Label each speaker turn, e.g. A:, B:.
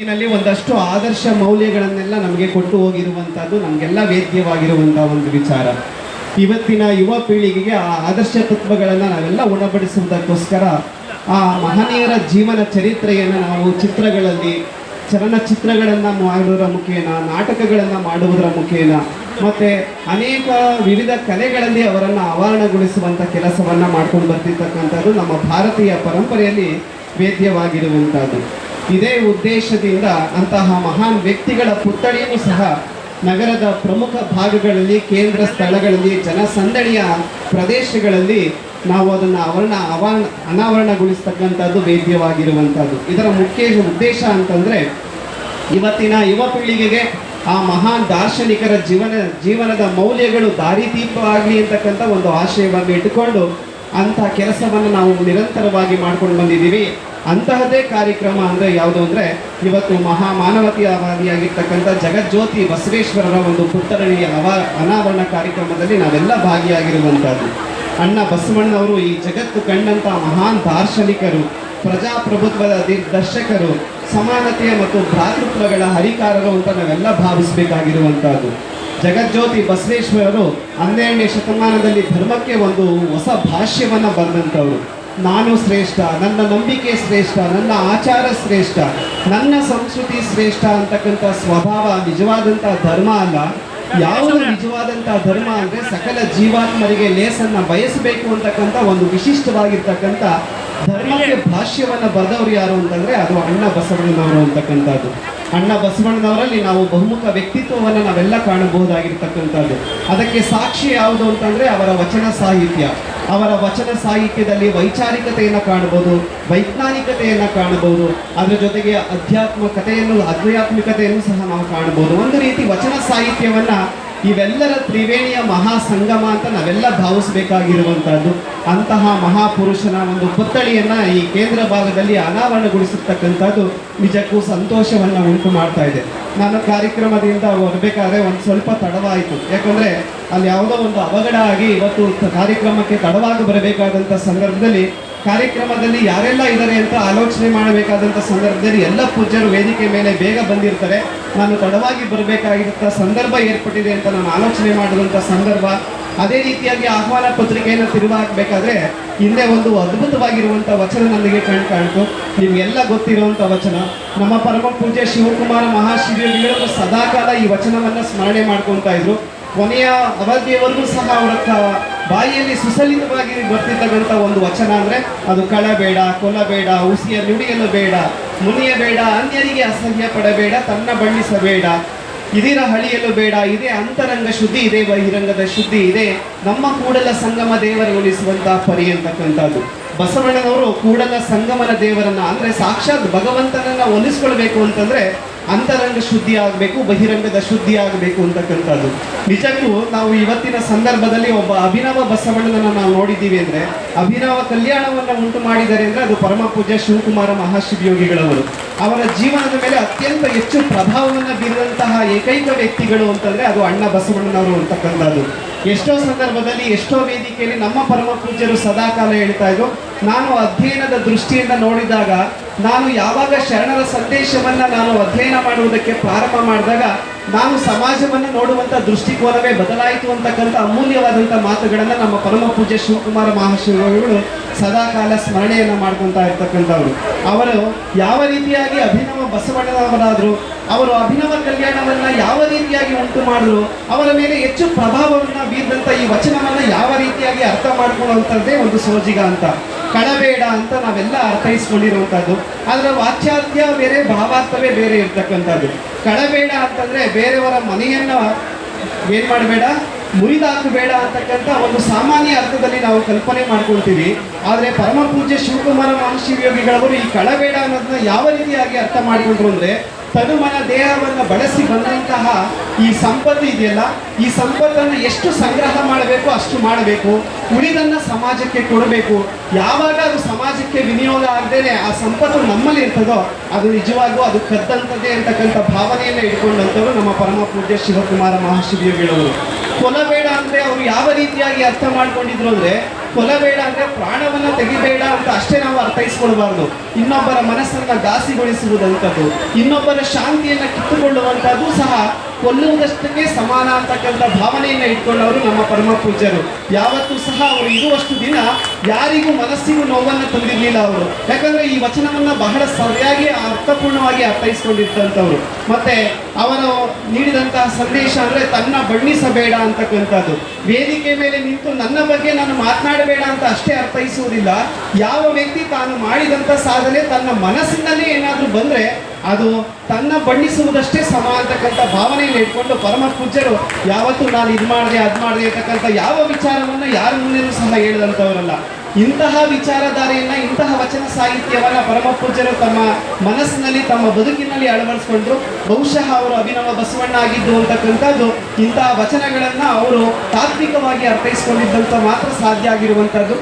A: ಒಂದಷ್ಟು ಆದರ್ಶ ಮೌಲ್ಯಗಳನ್ನೆಲ್ಲ ನಮಗೆ ಕೊಟ್ಟು ಹೋಗಿರುವಂತಹದ್ದು ನಮಗೆಲ್ಲ ವೇದ್ಯವಾಗಿರುವಂತಹ ಒಂದು ವಿಚಾರ. ಇವತ್ತಿನ ಯುವ ಪೀಳಿಗೆಗೆ ಆ ಆದರ್ಶ ತತ್ವಗಳನ್ನು ನಾವೆಲ್ಲ ಉಣಬಡಿಸುವುದಕ್ಕೋಸ್ಕರ ಆ ಮಹನೀಯರ ಜೀವನ ಚರಿತ್ರೆಯನ್ನು ನಾವು ಚಿತ್ರಗಳಲ್ಲಿ, ಚಲನಚಿತ್ರಗಳನ್ನು ಮಾಡುವುದರ ಮುಖೇನ, ನಾಟಕಗಳನ್ನು ಮಾಡುವುದರ ಮುಖೇನ, ಮತ್ತೆ ಅನೇಕ ವಿವಿಧ ಕಲೆಗಳಲ್ಲಿ ಅವರನ್ನು ಆವರಣಗೊಳಿಸುವಂತ ಕೆಲಸವನ್ನು ಮಾಡ್ಕೊಂಡು ಬರ್ತಿರ್ತಕ್ಕಂಥದ್ದು ನಮ್ಮ ಭಾರತೀಯ ಪರಂಪರೆಯಲ್ಲಿ ವೇದ್ಯವಾಗಿರುವಂಥದ್ದು. ಇದೇ ಉದ್ದೇಶದಿಂದ ಅಂತಹ ಮಹಾನ್ ವ್ಯಕ್ತಿಗಳ ಪುತ್ಥಳಿಯನ್ನು ಸಹ ನಗರದ ಪ್ರಮುಖ ಭಾಗಗಳಲ್ಲಿ, ಕೇಂದ್ರ ಸ್ಥಳಗಳಲ್ಲಿ, ಜನಸಂದಣಿಯ ಪ್ರದೇಶಗಳಲ್ಲಿ ನಾವು ಅದನ್ನು ಆವರಣ ಅವಾರಣ ಅನಾವರಣಗೊಳಿಸ್ತಕ್ಕಂಥದ್ದು ವೇದ್ಯವಾಗಿರುವಂಥದ್ದು ಇದರ ಮುಖ್ಯ ಉದ್ದೇಶ ಅಂತಂದರೆ, ಇವತ್ತಿನ ಯುವ ಪೀಳಿಗೆಗೆ ಆ ಮಹಾನ್ ದಾರ್ಶನಿಕರ ಜೀವನ, ಜೀವನದ ಮೌಲ್ಯಗಳು ದಾರಿದೀಪ ಆಗಲಿ ಅಂತಕ್ಕಂಥ ಒಂದು ಆಶಯವನ್ನು ಇಟ್ಟುಕೊಂಡು ಅಂಥ ಕೆಲಸವನ್ನು ನಾವು ನಿರಂತರವಾಗಿ ಮಾಡ್ಕೊಂಡು ಬಂದಿದ್ದೀವಿ. ಅಂತಹದೇ ಕಾರ್ಯಕ್ರಮ ಅಂದರೆ ಯಾವುದು ಅಂದರೆ ಇವತ್ತು ಮಹಾ ಮಾನವತೀಯವಾದಿಯಾಗಿರ್ತಕ್ಕಂಥ ಜಗಜ್ಯೋತಿ ಬಸವೇಶ್ವರರ ಒಂದು ಪುತ್ತರಣಿಯ ಅವ ಅನಾವರಣ ಕಾರ್ಯಕ್ರಮದಲ್ಲಿ ನಾವೆಲ್ಲ ಭಾಗಿಯಾಗಿರುವಂಥದ್ದು. ಅಣ್ಣ ಬಸವಣ್ಣವರು ಈ ಜಗತ್ತು ಕಂಡಂಥ ಮಹಾನ್ ದಾರ್ಶನಿಕರು, ಪ್ರಜಾಪ್ರಭುತ್ವದ ದಿಗ್ದರ್ಶಕರು ದರ್ಶಕರು, ಸಮಾನತೆಯ ಮತ್ತು ಭ್ರಾತೃತ್ವಗಳ ಹರಿಕಾರರು ಅಂತ ನಾವೆಲ್ಲ ಭಾವಿಸಬೇಕಾಗಿರುವಂಥದ್ದು. ಜಗಜ್ಯೋತಿ ಬಸವೇಶ್ವರರು ಹನ್ನೆರಡನೇ ಶತಮಾನದಲ್ಲಿ ಧರ್ಮಕ್ಕೆ ಒಂದು ಹೊಸ ಭಾಷ್ಯವನ್ನು ಬರೆದಂಥವ್ರು ನಾನು ಶ್ರೇಷ್ಠ, ನನ್ನ ನಂಬಿಕೆ ಶ್ರೇಷ್ಠ, ನನ್ನ ಆಚಾರ ಶ್ರೇಷ್ಠ, ನನ್ನ ಸಂಸ್ಕೃತಿ ಶ್ರೇಷ್ಠ ಅಂತಕ್ಕಂಥ ಸ್ವಭಾವ ನಿಜವಾದಂಥ ಧರ್ಮ ಅಲ್ಲ. ಯಾವುದು ನಿಜವಾದಂಥ ಧರ್ಮ ಅಂದರೆ ಸಕಲ ಜೀವಾತ್ಮರಿಗೆ ಲೇಸನ್ನು ಬಯಸಬೇಕು ಅಂತಕ್ಕಂಥ ಒಂದು ವಿಶಿಷ್ಟವಾಗಿರ್ತಕ್ಕಂಥ ಧರ್ಮಕ್ಕೆ ಭಾಷ್ಯವನ್ನು ಬರೆದವರು ಯಾರು ಅಂತಂದ್ರೆ ಅದು ಅಣ್ಣ ಬಸವಣ್ಣನವರು ಅಂತಕ್ಕಂಥದ್ದು. ಅಣ್ಣ ಬಸವಣ್ಣನವರಲ್ಲಿ ನಾವು ಬಹುಮುಖ ವ್ಯಕ್ತಿತ್ವವನ್ನು ನಾವೆಲ್ಲ ಕಾಣಬಹುದಾಗಿರ್ತಕ್ಕಂಥದ್ದು. ಅದಕ್ಕೆ ಸಾಕ್ಷಿ ಯಾವುದು ಅಂತಂದ್ರೆ ಅವರ ವಚನ ಸಾಹಿತ್ಯ. ಅವರ ವಚನ ಸಾಹಿತ್ಯದಲ್ಲಿ ವೈಚಾರಿಕತೆಯನ್ನು ಕಾಣಬಹುದು, ವೈಜ್ಞಾನಿಕತೆಯನ್ನು ಕಾಣಬಹುದು, ಅದರ ಜೊತೆಗೆ ಅಧ್ಯಾತ್ಮಕತೆಯನ್ನು, ಆಧ್ಯಾತ್ಮಿಕತೆಯನ್ನು ಸಹ ನಾವು ಕಾಣಬಹುದು. ಒಂದು ರೀತಿ ವಚನ ಸಾಹಿತ್ಯವನ್ನ ಇವೆಲ್ಲರ ತ್ರಿವೇಣಿಯ ಮಹಾ ಸಂಗಮ ಅಂತ ನಾವೆಲ್ಲ ಭಾವಿಸಬೇಕಾಗಿರುವಂತಹದ್ದು ಅಂತಹ ಮಹಾಪುರುಷನ ಒಂದು ಪುತ್ಥಳಿಯನ್ನ ಈ ಕೇಂದ್ರ ಭಾಗದಲ್ಲಿ ಅನಾವರಣಗೊಳಿಸಿರ್ತಕ್ಕಂಥದ್ದು ನಿಜಕ್ಕೂ ಸಂತೋಷವನ್ನ ಉಂಟು ಮಾಡ್ತಾ ಇದೆ. ನಾನು ಕಾರ್ಯಕ್ರಮದಿಂದ ಹೊರಬೇಕಾದ್ರೆ ಒಂದು ಸ್ವಲ್ಪ ತಡವಾಯಿತು. ಯಾಕಂದ್ರೆ ಅಲ್ಲಿ ಯಾವುದೋ ಒಂದು ಅವಘಡ ಆಗಿ ಇವತ್ತು ಕಾರ್ಯಕ್ರಮಕ್ಕೆ ತಡವಾಗಿ ಬರಬೇಕಾದಂಥ ಸಂದರ್ಭದಲ್ಲಿ ಕಾರ್ಯಕ್ರಮದಲ್ಲಿ ಯಾರೆಲ್ಲ ಇದ್ದಾರೆ ಅಂತ ಆಲೋಚನೆ ಮಾಡಬೇಕಾದಂಥ ಸಂದರ್ಭದಲ್ಲಿ ಎಲ್ಲ ಪೂಜ್ಯರು ವೇದಿಕೆ ಮೇಲೆ ಬೇಗ ಬಂದಿರ್ತಾರೆ. ನಾನು ತಡವಾಗಿ ಬರಬೇಕಾಗಿರುವಂಥ ಸಂದರ್ಭ ಏರ್ಪಟ್ಟಿದೆ ಅಂತ ನಾನು ಆಲೋಚನೆ ಮಾಡಿದಂಥ ಸಂದರ್ಭ, ಅದೇ ರೀತಿಯಾಗಿ ಆಹ್ವಾನ ಪತ್ರಿಕೆಯನ್ನು ತಿರುವಾಕಬೇಕಾದ್ರೆ ಹಿಂದೆ ಒಂದು ಅದ್ಭುತವಾಗಿರುವಂಥ ವಚನ ನನಗೆ ಕಣ್, ಕಾಣ್ತು. ನಿಮಗೆಲ್ಲ ಗೊತ್ತಿರುವಂಥ ವಚನ, ನಮ್ಮ ಪರಮ ಪೂಜ್ಯ ಶಿವಕುಮಾರ ಮಹಾಶಿವಯೋಗಿಗಳು ಸದಾಕಾಲ ಈ ವಚನವನ್ನು ಸ್ಮರಣೆ ಮಾಡ್ಕೊತಾ ಇದ್ರು. ಕೊನೆಯ ಅವಧಿಯವರೆಗೂ ಸಹ ಅವರ ಬಾಯಿಯಲ್ಲಿ ಸುಸಲಿತವಾಗಿ ಬರ್ತಿರ್ತಕ್ಕಂಥ ಒಂದು ವಚನ ಅಂದರೆ ಅದು ಕಳಬೇಡ ಕೊಲಬೇಡ ಉಸಿಯ ನುಡಿಯಲು ಬೇಡ ಮುನಿಯಬೇಡ ಅನ್ಯರಿಗೆ ಅಸಹ್ಯ ಪಡಬೇಡ, ತನ್ನ ಬಣ್ಣಿಸಬೇಡ, ಇದಿರ ಹಳಿಯಲು ಬೇಡ, ಇದೇ ಅಂತರಂಗ ಶುದ್ಧಿ, ಇದೆ ಬಹಿರಂಗದ ಶುದ್ಧಿ, ಇದೆ ನಮ್ಮ ಕೂಡಲ ಸಂಗಮ ದೇವರಗೊಳಿಸುವಂತಹ ಪರಿ ಅಂತಕ್ಕಂಥದ್ದು ಬಸವಣ್ಣನವರು ಕೂಡಲ ಸಂಗಮನ ದೇವರನ್ನ ಅಂದ್ರೆ ಸಾಕ್ಷಾತ್ ಭಗವಂತನನ್ನ ಒಲಿಸ್ಕೊಳ್ಬೇಕು ಅಂತಂದ್ರೆ ಅಂತರಂಗ ಶುದ್ಧಿ ಆಗಬೇಕು ಬಹಿರಂಗದ ಶುದ್ಧಿ ಆಗಬೇಕು ಅಂತಕ್ಕಂಥದ್ದು. ನಿಜಕ್ಕೂ ನಾವು ಇವತ್ತಿನ ಸಂದರ್ಭದಲ್ಲಿ ಒಬ್ಬ ಅಭಿನವ ಬಸವಣ್ಣನನ್ನು ನಾವು ನೋಡಿದ್ದೀವಿ ಅಂದ್ರೆ ಅಭಿನವ ಕಲ್ಯಾಣವನ್ನು ಉಂಟು ಮಾಡಿದ್ದಾರೆ ಅಂದರೆ ಅದು ಪರಮ ಪೂಜ್ಯ ಶಿವಕುಮಾರ ಮಹಾಶಿವಯೋಗಿಗಳವರು. ಅವರ ಜೀವನದ ಮೇಲೆ ಅತ್ಯಂತ ಹೆಚ್ಚು ಪ್ರಭಾವವನ್ನು ಬೀರಿದಂತಹ ಏಕೈಕ ವ್ಯಕ್ತಿಗಳು ಅಂತಂದ್ರೆ ಅದು ಅಣ್ಣ ಬಸವಣ್ಣನವರು ಅಂತಕ್ಕಂಥದ್ದು. ಎಷ್ಟೋ ಸಂದರ್ಭದಲ್ಲಿ, ಎಷ್ಟೋ ವೇದಿಕೆಯಲ್ಲಿ ನಮ್ಮ ಪರಮ ಪೂಜ್ಯರು ಸದಾಕಾಲ ಹೇಳ್ತಾ ಇದ್ರು. ನಾನು ಅಧ್ಯಯನದ ದೃಷ್ಟಿಯಿಂದ ನೋಡಿದಾಗ, ನಾನು ಯಾವಾಗ ಶರಣರ ಸಂದೇಶವನ್ನು ನಾನು ಅಧ್ಯಯನ ಮಾಡುವುದಕ್ಕೆ ಪ್ರಾರಂಭ ಮಾಡಿದಾಗ ನಾನು ಸಮಾಜವನ್ನು ನೋಡುವಂಥ ದೃಷ್ಟಿಕೋನವೇ ಬದಲಾಯಿತು ಅಂತಕ್ಕಂಥ ಅಮೂಲ್ಯವಾದಂಥ ಮಾತುಗಳನ್ನು ನಮ್ಮ ಪರಮ ಪೂಜ್ಯ ಶಿವಕುಮಾರ ಮಹಾಶಿವಗಳು ಸದಾಕಾಲ ಸ್ಮರಣೆಯನ್ನು ಮಾಡ್ಕೊತಾ ಇರ್ತಕ್ಕಂಥವ್ರು. ಅವರು ಯಾವ ರೀತಿಯಾಗಿ ಅಭಿನವ ಬಸವಣ್ಣನವರಾದರು, ಅವರು ಅಭಿನವ ಕಲ್ಯಾಣವನ್ನ ಯಾವ ರೀತಿಯಾಗಿ ಉಂಟು ಮಾಡಿದ್ರು, ಅವರ ಮೇಲೆ ಹೆಚ್ಚು ಪ್ರಭಾವವನ್ನು ಬೀರಿದಂಥ ಈ ವಚನವನ್ನ ಯಾವ ರೀತಿಯಾಗಿ ಅರ್ಥ ಮಾಡ್ಕೊಳ್ಳುವಂಥದ್ದೇ ಒಂದು ಸೋಜಿಗ ಅಂತ. ಕಳಬೇಡ ಅಂತ ನಾವೆಲ್ಲ ಅರ್ಥೈಸ್ಕೊಂಡಿರುವಂಥದ್ದು. ಅದರ ವಾಚ್ಯಾರ್ಥ ಬೇರೆ, ಭಾವಾರ್ಥವೇ ಬೇರೆ ಇರ್ತಕ್ಕಂಥದ್ದು. ಕಳಬೇಡ ಅಂತಂದ್ರೆ ಬೇರೆಯವರ ಮನೆಯನ್ನ ಏನ್ ಮಾಡಬೇಡ? ಮುರಿದಾಕಬೇಡ ಅಂತಕ್ಕಂಥ ಒಂದು ಸಾಮಾನ್ಯ ಅರ್ಥದಲ್ಲಿ ನಾವು ಕಲ್ಪನೆ ಮಾಡ್ಕೊಳ್ತೀವಿ. ಆದರೆ ಪರಮ ಪೂಜ್ಯ ಶಿವಕುಮಾರ ಮಹಾಶಿವಯೋಗಿಗಳವರು ಈ ಕಳಬೇಡ ಅನ್ನೋದನ್ನ ಯಾವ ರೀತಿಯಾಗಿ ಅರ್ಥ ಮಾಡಿಕೊಂಡ್ರು ಅಂದ್ರೆ ತನುಮನ ದೇಹವನ್ನು ಬಳಸಿ ಬಂದಂತಹ ಈ ಸಂಪತ್ತು ಇದೆಯಲ್ಲ, ಈ ಸಂಪತ್ತನ್ನು ಎಷ್ಟು ಸಂಗ್ರಹ ಮಾಡಬೇಕು ಅಷ್ಟು ಮಾಡಬೇಕು, ಉಳಿದನ್ನ ಸಮಾಜಕ್ಕೆ ಕೊಡಬೇಕು, ಯಾವಾಗ ಅದು ಸಮಾಜಕ್ಕೆ ವಿನಿಯೋಗ ಆಗದೇನೆ ಆ ಸಂಪತ್ತು ನಮ್ಮಲ್ಲಿ ಇರ್ತದೋ ಅದು ನಿಜವಾಗೂ ಅದು ಕದ್ದಂಥದ್ದೇ ಅಂತಕ್ಕಂಥ ಭಾವನೆಯನ್ನು ಇಟ್ಕೊಂಡಂಥವ್ರು ನಮ್ಮ ಪರಮ ಪೂಜ್ಯ ಶಿವಕುಮಾರ ಮಹಾಶಿವಯೋಗಿಗಳವರು ಕೊಲಬೇಡ ಅಂದ್ರೆ ಅವರು ಯಾವ ರೀತಿಯಾಗಿ ಅರ್ಥ ಮಾಡ್ಕೊಂಡಿದ್ರು ಅಂದ್ರೆ ಕೊಲಬೇಡ ಅಂದ್ರೆ ಪ್ರಾಣವನ್ನ ತೆಗಿಬೇಡ ಅಂತ ಅಷ್ಟೇ ನಾವು ಅರ್ಥೈಸ್ಕೊಳ್ಬಾರ್ದು. ಇನ್ನೊಬ್ಬರ ಮನಸ್ಸನ್ನ ದಾಸಿಗೊಳಿಸುವುದಂಥದ್ದು, ಇನ್ನೊಬ್ಬರ ಶಾಂತಿಯನ್ನ ಕಿತ್ತುಕೊಳ್ಳುವಂಥದ್ದು ಸಹ ಕೊಲ್ಲುವುದಷ್ಟಕ್ಕೆ ಸಮಾನ ಅಂತಕ್ಕಂಥ ಭಾವನೆಯನ್ನ ಇಟ್ಕೊಂಡವರು ನಮ್ಮ ಪರಮ ಪೂಜ್ಯರು. ಯಾವತ್ತೂ ಸಹ ಅವರು ಇರುವಷ್ಟು ದಿನ ಯಾರಿಗೂ ಮನಸ್ಸಿಗೂ ನೋವನ್ನು ತಂದಿರಲಿಲ್ಲ ಅವರು. ಯಾಕಂದ್ರೆ ಈ ವಚನವನ್ನ ಬಹಳ ಸರಿಯಾಗಿ ಅರ್ಥಪೂರ್ಣವಾಗಿ ಅರ್ಥೈಸ್ಕೊಂಡಿರ್ತಂಥವ್ರು. ಮತ್ತೆ ಅವರು ನೀಡಿದಂತಹ ಸಂದೇಶ ಅಂದ್ರೆ ತನ್ನ ಬಣ್ಣಿಸಬೇಡ ಅಂತಕ್ಕಂಥದ್ದು. ವೇದಿಕೆ ಮೇಲೆ ನಿಂತು ನನ್ನ ಬಗ್ಗೆ ನಾನು ಮಾತನಾಡಬೇಡ ಅಂತ ಅಷ್ಟೇ ಅರ್ಥೈಸುವುದಿಲ್ಲ. ಯಾವ ವ್ಯಕ್ತಿ ತಾನು ಮಾಡಿದಂಥ ಸಾಧನೆ ತನ್ನ ಮನಸ್ಸಿನಲ್ಲಿ ಏನಾದರೂ ಬಂದ್ರೆ ಅದು ತನ್ನ ಬಣ್ಣಿಸುವುದಷ್ಟೇ ಸಮ ಅಂತಕ್ಕಂಥ ಭಾವನೆಯನ್ನು ಇಟ್ಕೊಂಡು ಪರಮ ಪೂಜ್ಯರು, ಯಾವತ್ತೂ ನಾನು ಇದು ಮಾಡಿದೆ, ಅದು ಮಾಡಿದೆ ಅಂತಕ್ಕಂಥ ಯಾವ ವಿಚಾರವನ್ನ ಯಾರ ಮುಂದೆಯೂ ಸಹ ಹೇಳಿದಂಥವರಲ್ಲ. ಇಂತಹ ವಿಚಾರಧಾರೆಯನ್ನ, ಇಂತಹ ವಚನ ಸಾಹಿತ್ಯವನ್ನ ಪರಮ ಪೂಜ್ಯರು ತಮ್ಮ ಮನಸ್ಸಿನಲ್ಲಿ, ತಮ್ಮ ಬದುಕಿನಲ್ಲಿ ಅಳವಡಿಸ್ಕೊಂಡ್ರು. ಬಹುಶಃ ಅವರು ಅಭಿನವ ಬಸವಣ್ಣ ಆಗಿದ್ದು ಅಂತಕ್ಕಂಥದ್ದು, ಇಂತಹ ವಚನಗಳನ್ನು ಅವರು ತಾತ್ವಿಕವಾಗಿ ಅರ್ಥೈಸ್ಕೊಂಡಿದ್ದಂತ ಮಾತ್ರ ಸಾಧ್ಯ ಆಗಿರುವಂಥದ್ದು.